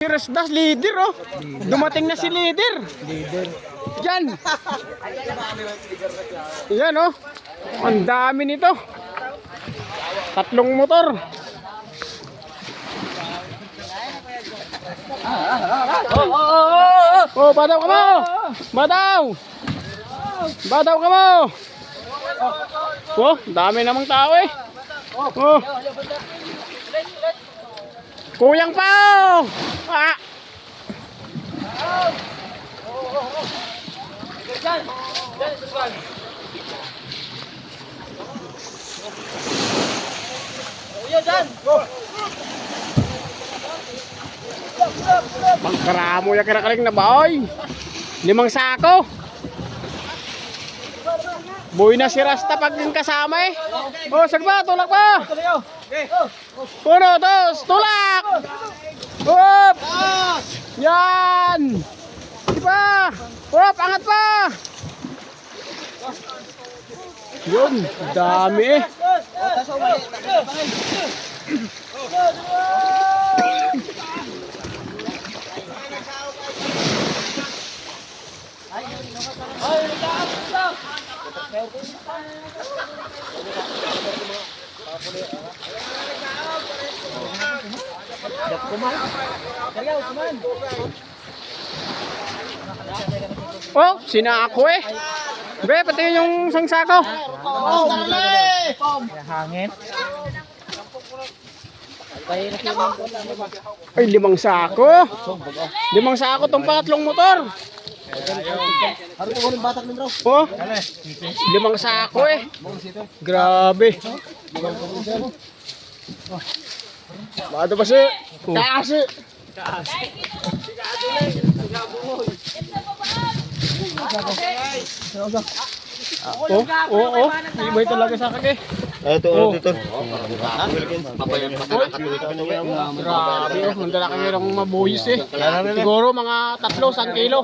Here's das leader oh. Dumating na si leader. Leader. Yan. Yan oh. Ang dami nito. Tatlong motor. Oh, badaw ka mo. Badaw. Badaw ka mo. Oh, dami namang tao eh. Oh. Kuyang pa. Ah. Pangkaramo yung kinakaling na baoy. Limang sako. Buhay na si Rasta pag yung kasama eh. Oh, sagba, tulak pa. Uno, dos, tulak. Hop. Yan. Pa. Hop, angat pa. Yun, dami eh. Oh, sinako eh. Be, pati yung isang sako. Hangin. Ay, limang sako. Limang sako tong pangatlong motor. Oh, limang sako eh. Grabe. Bado ba siya? Taas eh. Oh, oh, oh. Ibay talaga sa akin eh. Ito, Oh. ito, ito. Grabe. Ang dala kayo ng mabuyis eh. Siguro mga tatlo, sang kilo.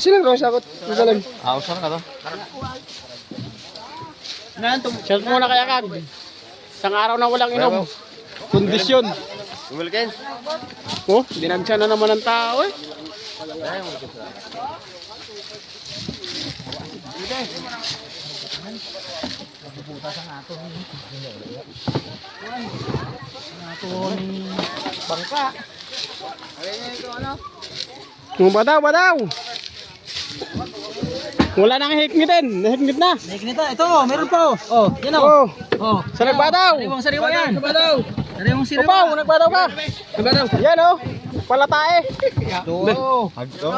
Sinang rawang sakot? Masalim. Ah, saan ka to? Shot muna kaya kag. Isang araw na walang inom. Kondisyon. Wilkins? Oh, dinagsa na naman ng tao eh. Bangka. Mga badaw, badaw. Wala nang hikmitin. Nahikmit na. Nek nito, ito, meron pa oh. Oh, yan oh. Oh, Oh. sa nagbadaw. Sariwang sariwa yan. Badaw. Sariwang sariwa. Upaw, nagbadaw ka. Badaw. Yan oh. Palatae. Ito.